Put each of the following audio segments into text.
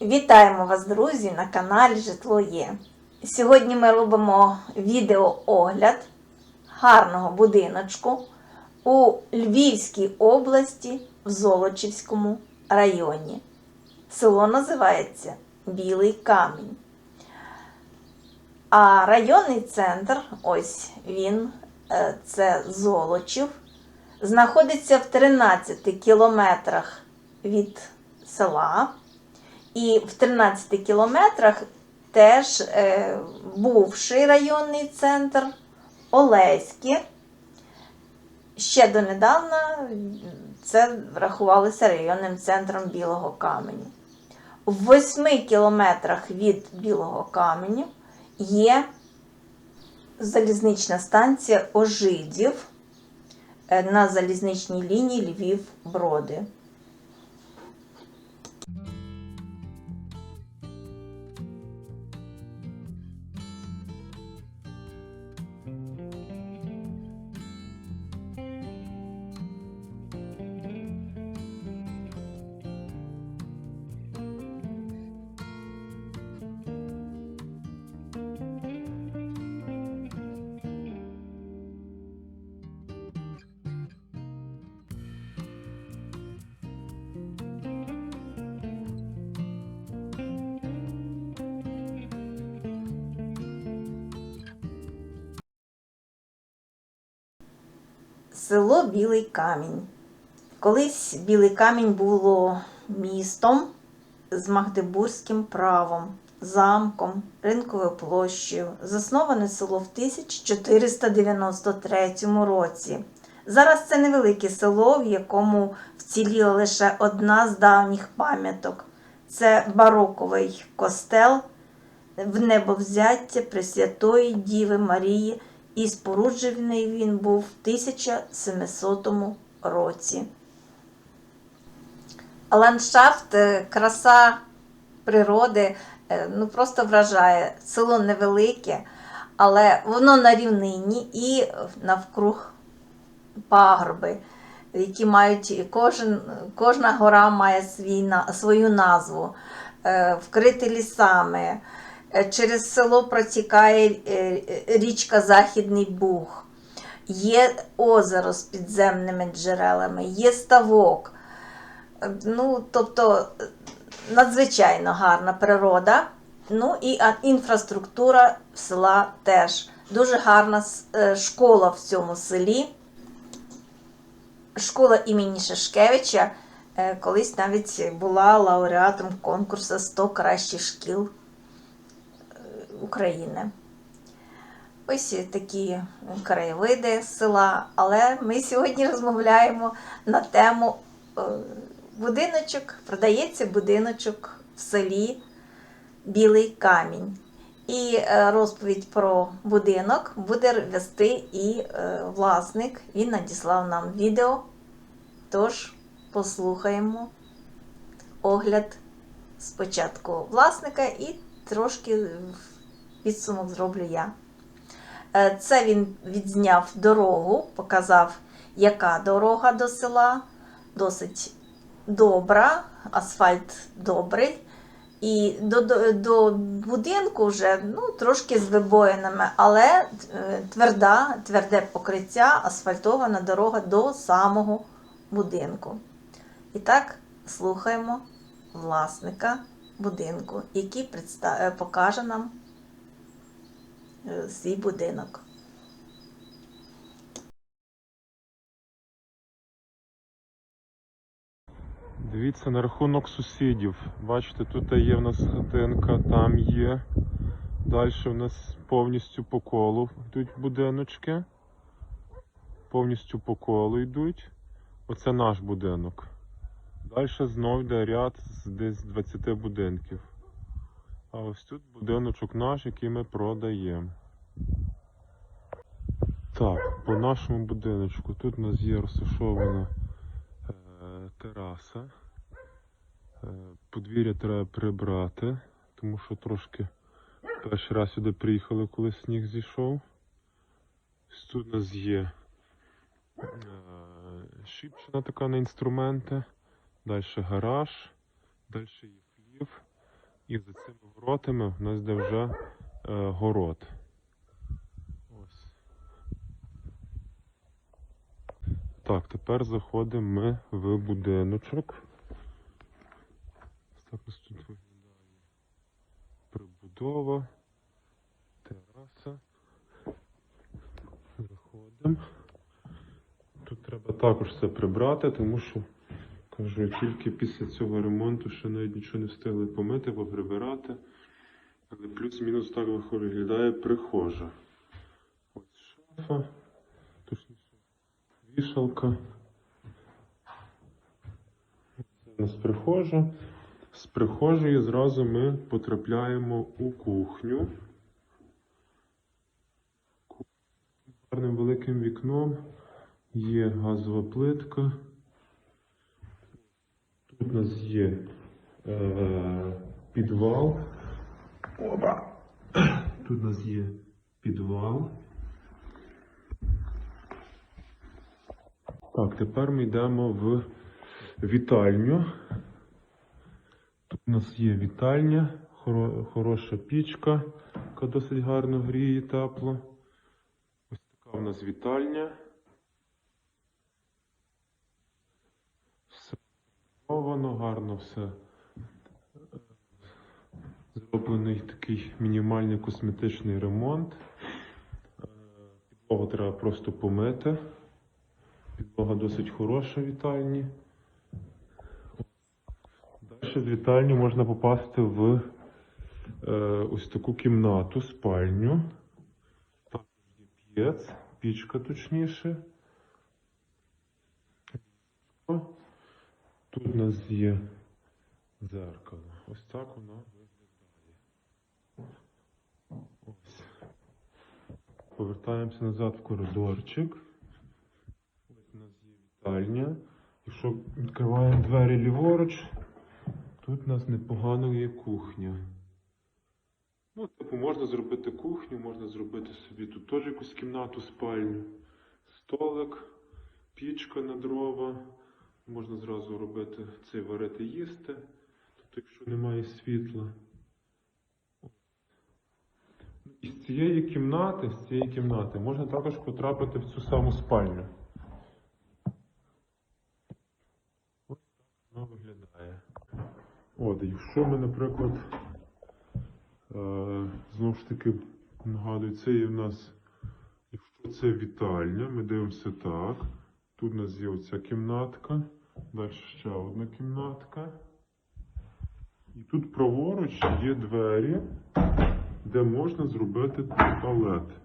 Вітаємо вас, друзі, на каналі Житло Є. Сьогодні ми робимо відеоогляд гарного будиночку у Львівській області в Золочівському районі. Село називається Білий Камінь. А районний центр, ось він, е, це Золочів, знаходиться в 13 кілометрах від села. І в 13 кілометрах теж е, бувший районний центр Олеське. Ще донедавна це рахувалося районним центром Білого Каменю. В 8 кілометрах від Білого Каменю є залізнична станція Ожидів е, на залізничній лінії Львів-Броди. Село Білий Камінь. Колись Білий Камінь було містом з Магдебурзьким правом, замком, ринковою площею. Засноване село в 1493 році. Зараз це невелике село, в якому вціліла лише одна з давніх пам'яток. Це бароковий костел в небовзяття Пресвятої Діви Марії і споруджений він був в 1700 році. Ландшафт, е, краса природи е, ну, просто вражає. Село невелике, але воно на рівнині і навкруг пагорби, які мають кожен, кожна гора має свій, свою назву, е, вкриті лісами. Е, Через село протікає е, річка Західний Буг, є озеро з підземними джерелами, є ставок. Е, Ну, тобто е, надзвичайно гарна природа. Ну і інфраструктура села теж. Дуже гарна е, школа в цьому селі. Школа імені Шашкевича е, колись навіть була лауреатом конкурсу 100 кращих шкіл України. Ось такі краєвиди села. Але ми сьогодні розмовляємо на тему е, будиночок. Продається будиночок в селі Білий Камінь. І е, розповідь про будинок буде вести і е, власник. Він надіслав нам відео. Тож послухаємо огляд спочатку власника і трошки підсумок зроблю я. Е, Це він відзняв дорогу, показав, яка дорога до села. Досить добра, асфальт добрий. І до, до, до будинку вже ну, трошки з вибоїнами, але е, тверда, тверде покриття, асфальтована дорога до самого будинку. І так, слухаємо власника будинку, який е, покаже нам свій будинок. Дивіться на рахунок сусідів. Бачите, тут є в нас хатинка, там є. Далі в нас повністю по колу йдуть будиночки. Повністю по колу йдуть. Оце наш будинок. Далі знов йде ряд з десь 20 будинків. А ось тут будиночок наш, який ми продаємо. Так, по нашому будиночку тут у нас є розташована е, тераса. Е, Подвір'я треба прибрати, тому що трошки перший раз сюди приїхали, коли сніг зійшов. Тут у нас є е, шипчина така на інструменти, далі гараж, далі є хлів, І за цими воротами в нас йде вже е, город. Так, тепер заходимо ми в будиночок. Ось Так ось тут виглядає прибудова, тераса. Заходимо. Тут треба також все прибрати, тому що, кажу, тільки після цього ремонту ще навіть нічого не встигли помити, поприбирати. Але плюс-мінус так виглядає прихожа. Ось шафа, вішалка. Це у нас прихожа. З прихожої зразу ми потрапляємо у кухню. Гарним великим вікном є газова плитка. Тут у нас є е, підвал. Опа! Тут у нас є підвал. Так, тепер ми йдемо в вітальню. Тут у нас є вітальня, хоро- хороша пічка, яка досить гарно гріє тепло. Ось така у нас вітальня. Все зроблено, гарно все. Зроблений такий мінімальний косметичний ремонт. Е, Підлогу треба просто помити. Підлога досить хороша вітальні. Далі з вітальні можна попасти в е, ось таку кімнату, спальню. Також є п'єц, пічка точніше. Тут у нас є дзеркало. Ось так воно виглядає. Повертаємося назад в коридорчик. Вітальня. Якщо відкриваємо двері ліворуч, тут у нас непогано є кухня. Ну, типу, можна зробити кухню, можна зробити собі тут теж якусь кімнату, спальню, столик, пічка на дрова. Можна зразу робити це варити їсти, тобто, якщо немає світла. І з цієї кімнати, з цієї кімнати можна також потрапити в цю саму спальню. Вона виглядає. От, якщо ми, наприклад, е, знову ж таки нагадую, це є в нас, якщо це вітальня, ми дивимося так. Тут у нас є оця кімнатка, далі ще одна кімнатка. І тут праворуч є двері, де можна зробити туалет.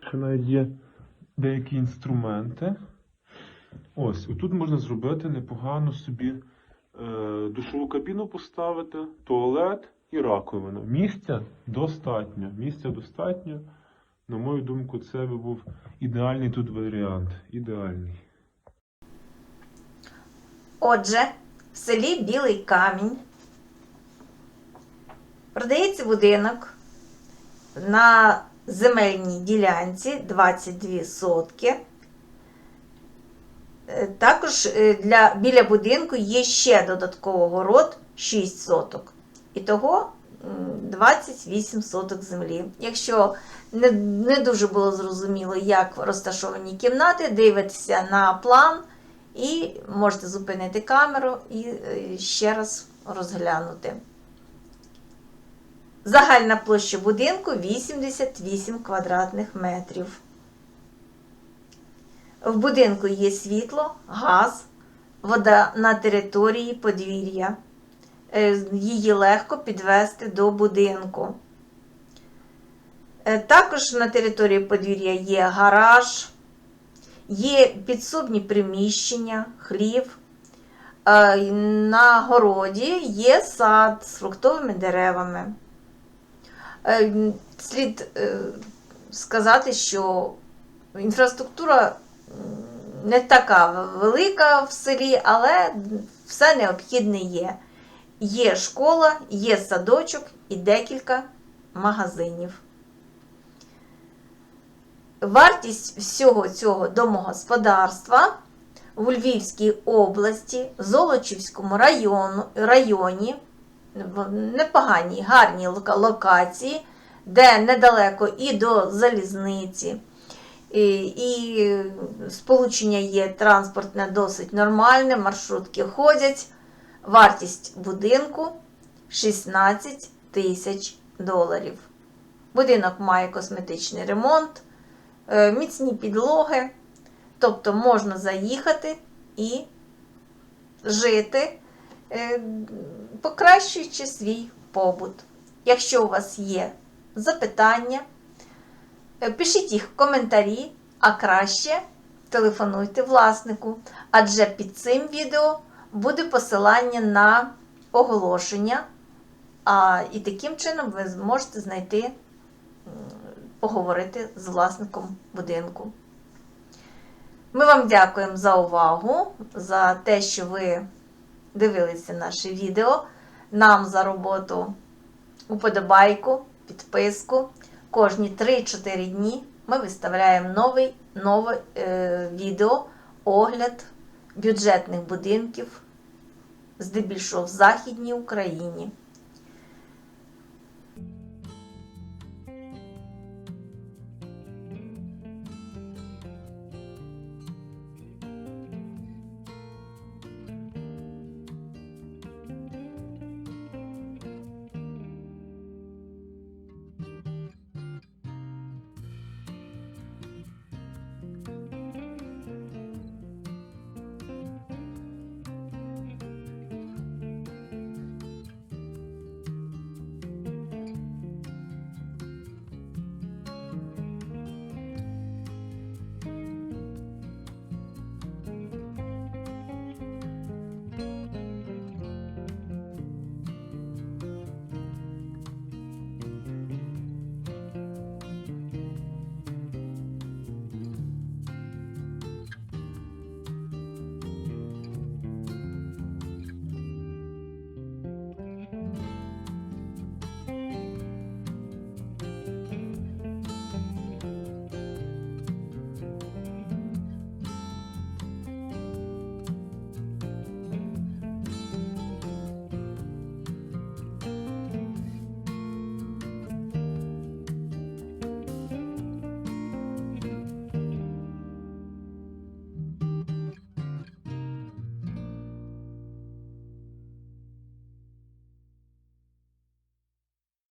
Ще навіть є деякі інструменти. Ось, тут можна зробити непогано собі е, душову кабіну поставити, туалет і раковину. Місця достатньо. Місця достатньо. На мою думку, це би був ідеальний тут варіант. Ідеальний. Отже, в селі Білий Камінь продається будинок на земельній ділянці 22 сотки. Е, Також е, для, біля будинку є ще додатково город 6 соток. Ітого м, 28 соток землі. Якщо не, не дуже було зрозуміло, як розташовані кімнати, дивитеся на план і можете зупинити камеру і е, ще раз розглянути. Загальна площа будинку 88 квадратних метрів. В будинку є світло, газ, вода на території подвір'я. Е, Її легко підвести до будинку. Е, Також на території подвір'я є гараж, є підсобні приміщення, хлів. Е, На городі є сад з фруктовими деревами. Слід сказати, що інфраструктура не така велика в селі, але все необхідне є. Є школа, є садочок і декілька магазинів. Вартість всього цього домогосподарства у Львівській області, Золочівському району, районі в непоганій, гарній локації, де недалеко і до залізниці, і, сполучення є транспортне досить нормальне, маршрутки ходять. Вартість будинку 16 тисяч доларів. Будинок має косметичний ремонт, е, міцні підлоги, тобто можна заїхати і жити, е, покращуючи свій побут. Якщо у вас є запитання, пишіть їх в коментарі, а краще телефонуйте власнику, адже під цим відео буде посилання на оголошення, а, і таким чином ви зможете знайти, поговорити з власником будинку. Ми вам дякуємо за увагу, за те, що ви дивилися наше відео. Нам за роботу уподобайку, підписку. Кожні 3-4 дні ми виставляємо новий, нове е, відео, огляд бюджетних будинків, здебільшого в Західній Україні.